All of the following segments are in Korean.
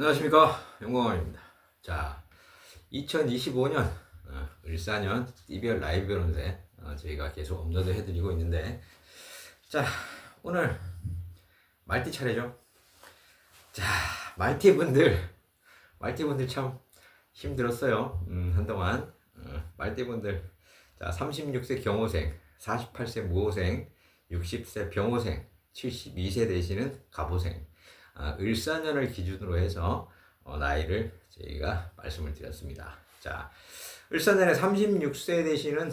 안녕하십니까 영광원입니다. 자, 2025년 어, 을사년 이별 라이브 변호세 어, 저희가 계속 업로드 해드리고 있는데 자 오늘 말띠 차례죠. 자 말띠 분들 말띠 분들 참 힘들었어요. 음, 한동안 어, 말띠 분들 자 36세 경호생, 48세 무호생, 60세 병호생, 72세 되시는 갑호생 아, 을사년을 기준으로 해서 어, 나이를 저희가 말씀을 드렸습니다. 자, 을사년에 36세 되시는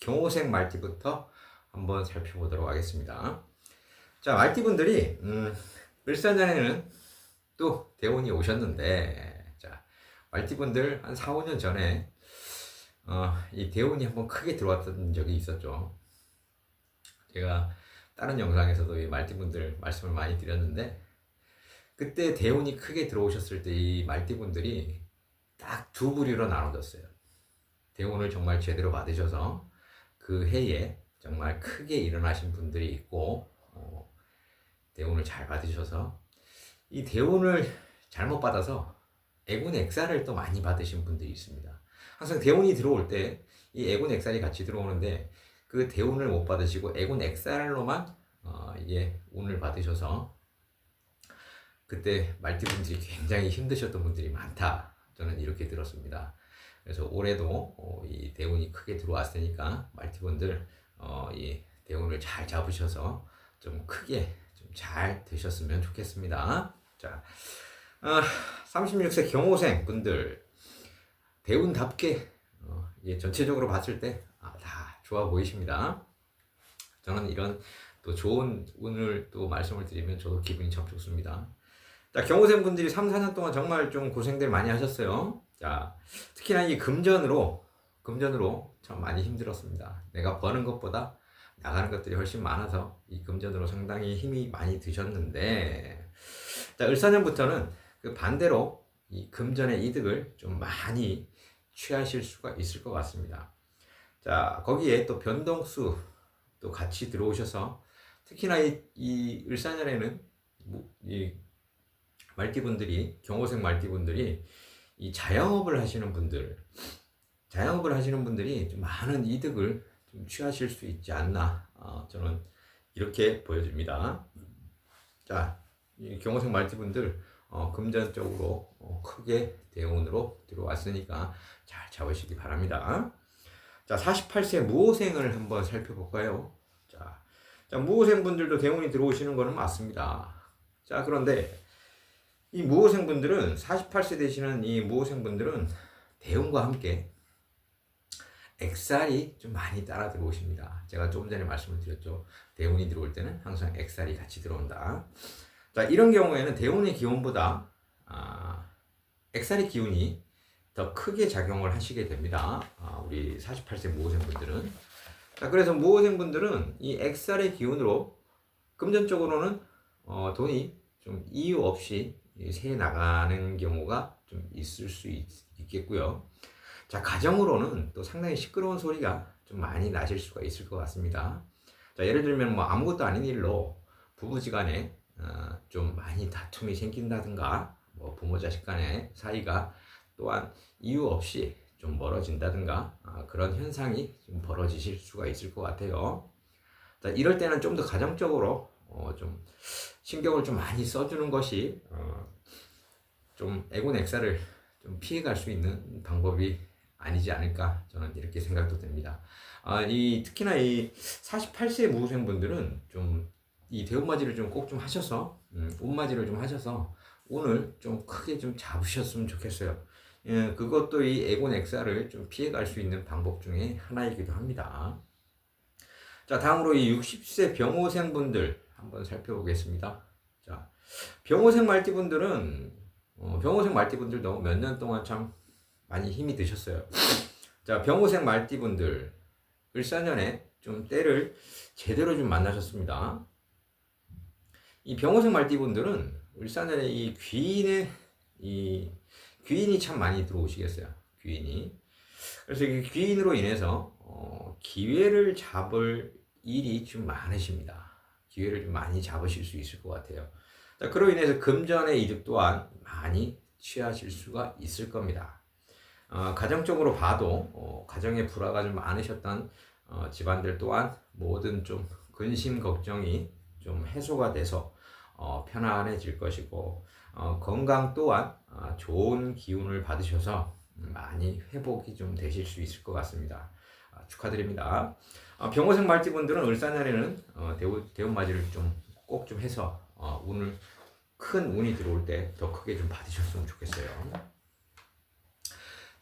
경호생 말띠부터 한번 살펴보도록 하겠습니다. 자, 말띠분들이 음, 을사년에는 또 대운이 오셨는데 자, 말띠분들 한 4, 5년 전에 어, 이 대운이 한번 크게 들어왔던 적이 있었죠. 제가 다른 영상에서도 이 말띠분들 말씀을 많이 드렸는데 그때 대운이 크게 들어오셨을 때 이 말띠분들이 딱 두 부류로 나눠졌어요. 대운을 정말 제대로 받으셔서 그 해에 정말 크게 일어나신 분들이 있고 어, 대운을 잘 받으셔서 이 대운을 잘못 받아서 애군 액살을 또 많이 받으신 분들이 있습니다. 항상 대운이 들어올 때 이 애군 액살이 같이 들어오는데 그 대운을 못 받으시고 애군 액살로만 어, 이게 운을 받으셔서 그때 말띠분들이 굉장히 힘드셨던 분들이 많다. 저는 이렇게 들었습니다. 그래서 올해도 어, 이 대운이 크게 들어왔으니까 말띠분들 어, 이 대운을 잘 잡으셔서 좀 크게 좀 잘 되셨으면 좋겠습니다. 자, 어, 36세 경호생 분들 대운답게 어, 예, 전체적으로 봤을 때 아, 다 좋아 보이십니다. 저는 이런 또 좋은 운을 또 말씀을 드리면 저도 기분이 참 좋습니다. 자, 경호생 분들이 3, 4년 동안 정말 좀 고생들 많이 하셨어요. 자, 특히나 이 금전으로, 금전으로 참 많이 힘들었습니다. 내가 버는 것보다 나가는 것들이 훨씬 많아서 이 금전으로 상당히 힘이 많이 드셨는데, 자, 을사년부터는 그 반대로 이 금전의 이득을 좀 많이 취하실 수가 있을 것 같습니다. 자, 거기에 또 변동수 또 같이 들어오셔서 특히나 이, 이 을사년에는 뭐, 이 말띠분들이 경호생 말띠분들이 이 자영업을 하시는 분들 자영업을 하시는 분들이 좀 많은 이득을 좀 취하실 수 있지 않나 어, 저는 이렇게 보여집니다. 자, 이 경호생 말띠분들 어, 금전적으로 어, 크게 대운으로 들어왔으니까 잘 잡으시기 바랍니다. 자, 48세 무호생을 한번 살펴볼까요? 자, 자 무호생 분들도 대운이 들어오시는 거는 맞습니다. 자, 그런데 이 무호생분들은 48세 되시는 이 무호생분들은 대운과 함께 액살이 좀 많이 따라 들어오십니다. 제가 조금 전에 말씀을 드렸죠. 대운이 들어올 때는 항상 액살이 같이 들어온다. 자, 이런 경우에는 대운의 기운보다 아, 액살의 기운이 더 크게 작용을 하시게 됩니다. 아, 우리 48세 무호생분들은. 자, 그래서 무호생분들은 이 액살의 기운으로 금전적으로는 어, 돈이 좀 이유 없이 새 나가는 경우가 좀 있을 수 있, 겠고요 자, 가정으로는 또 상당히 시끄러운 소리가 좀 많이 나실 수가 있을 것 같습니다. 자, 예를 들면 뭐 아무것도 아닌 일로 부부지간에 어, 좀 많이 다툼이 생긴다든가 뭐 부모 자식 간의 사이가 또한 이유 없이 좀 멀어진다든가 어, 그런 현상이 좀 벌어지실 수가 있을 것 같아요. 자, 이럴 때는 좀 더 가정적으로 어, 좀 신경을 좀 많이 써주는 것이 어, 좀 애곤 액사를 좀 피해갈 수 있는 방법이 아니지 않을까 저는 이렇게 생각도 됩니다. 아, 이 특히나 이 48세 무생분들은 좀 이 대운맞이를 좀 꼭좀 하셔서 음, 옷맞이를 좀 하셔서 오늘 좀 크게 좀 잡으셨으면 좋겠어요. 예, 그것도 이 에곤 엑사를 좀 피해갈 수 있는 방법 중에 하나이기도 합니다. 자, 다음으로 이 60세 병호생분들 한번 살펴보겠습니다. 자, 병호생 말띠분들은 어, 병호생 말띠분들도 몇 년 동안 참 많이 힘이 드셨어요. 자, 병호생 말띠분들, 을사년에 좀 때를 제대로 좀 만나셨습니다. 이 병호생 말띠분들은 을사년에 이 귀인의 이 귀인이 참 많이 들어오시겠어요. 귀인이. 그래서 이 귀인으로 인해서 어, 기회를 잡을 일이 좀 많으십니다. 기회를 좀 많이 잡으실 수 있을 것 같아요. 자, 그로 인해서 금전의 이득 또한 많이 취하실 수가 있을 겁니다. 어, 가정적으로 봐도 어, 가정에 불화가 좀 많으셨던 어, 집안들 또한 모든 좀 근심 걱정이 좀 해소가 돼서 어, 편안해질 것이고 어, 건강 또한 어, 좋은 기운을 받으셔서 많이 회복이 좀 되실 수 있을 것 같습니다. 아, 축하드립니다. 어, 병호생 말띠분들은 을사년에는 어, 대우, 대운 맞이를 좀 꼭 좀 해서 어, 운을 큰 운이 들어올 때 더 크게 좀 받으셨으면 좋겠어요.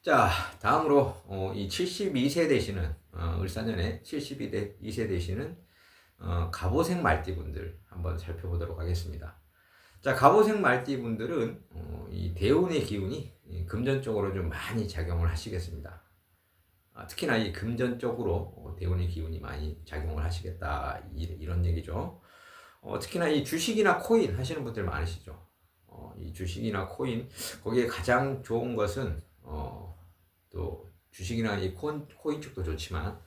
자, 다음으로 어, 이 72세 되시는 어, 을사년에 72대 2세 되시는 어, 갑오생 말띠분들 한번 살펴보도록 하겠습니다. 자, 갑오생 말띠분들은 어, 이 대운의 기운이 이 금전적으로 좀 많이 작용을 하시겠습니다. 아, 특히나 이 금전적으로 어, 대운의 기운이 많이 작용을 하시겠다 이, 이런 얘기죠. 어, 특히나 이 주식이나 코인 하시는 분들 많으시죠. 어, 이 주식이나 코인 거기에 가장 좋은 것은 어, 또 주식이나 이 코인, 코인 쪽도 좋지만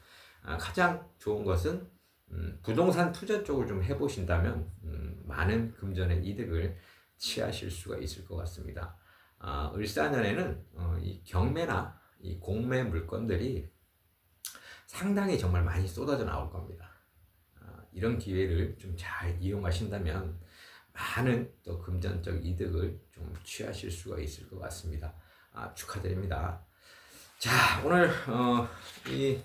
아, 가장 좋은 것은 음, 부동산 투자 쪽을 좀 해보신다면 음, 많은 금전의 이득을 취하실 수가 있을 것 같습니다. 아, 을사년에는 어, 이 경매나 이 공매 물건들이 상당히 정말 많이 쏟아져 나올 겁니다. 아, 이런 기회를 좀 잘 이용하신다면 많은 또 금전적 이득을 좀 취하실 수가 있을 것 같습니다. 아, 축하드립니다. 자, 오늘 어, 이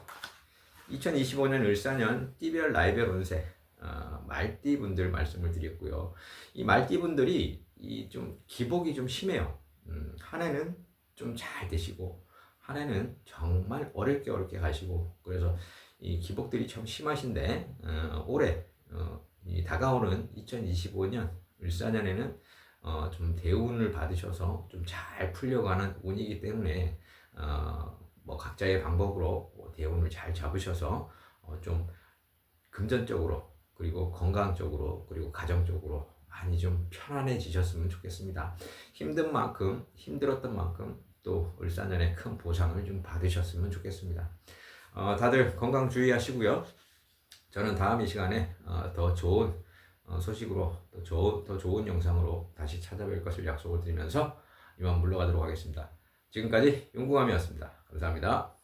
2025년 을사년 띠별 라이별 운세 어, 말띠 분들 말씀을 드렸고요. 이 말띠 분들이 이 좀 기복이 좀 심해요. 음, 한 해는 좀 잘 되시고 한 해는 정말 어렵게 어렵게 가시고 그래서 이 기복들이 참 심하신데 어, 올해 어, 이 다가오는 2025년 을사년에는 어, 좀 대운을 받으셔서 좀 잘 풀려가는 운이기 때문에 어, 뭐 각자의 방법으로 뭐 대운을 잘 잡으셔서 어, 좀 금전적으로 그리고 건강적으로 그리고 가정적으로 많이 좀 편안해지셨으면 좋겠습니다. 힘든 만큼 힘들었던 만큼 또 을사년에 큰 보상을 좀 받으셨으면 좋겠습니다. 어, 다들 건강 주의하시고요. 저는 다음 이 시간에 어, 더 좋은 어, 소식으로 더, 좋은, 더 좋은 영상으로 다시 찾아뵐 것을 약속을 드리면서 이만 물러가도록 하겠습니다. 지금까지 용궁함이었습니다. 감사합니다.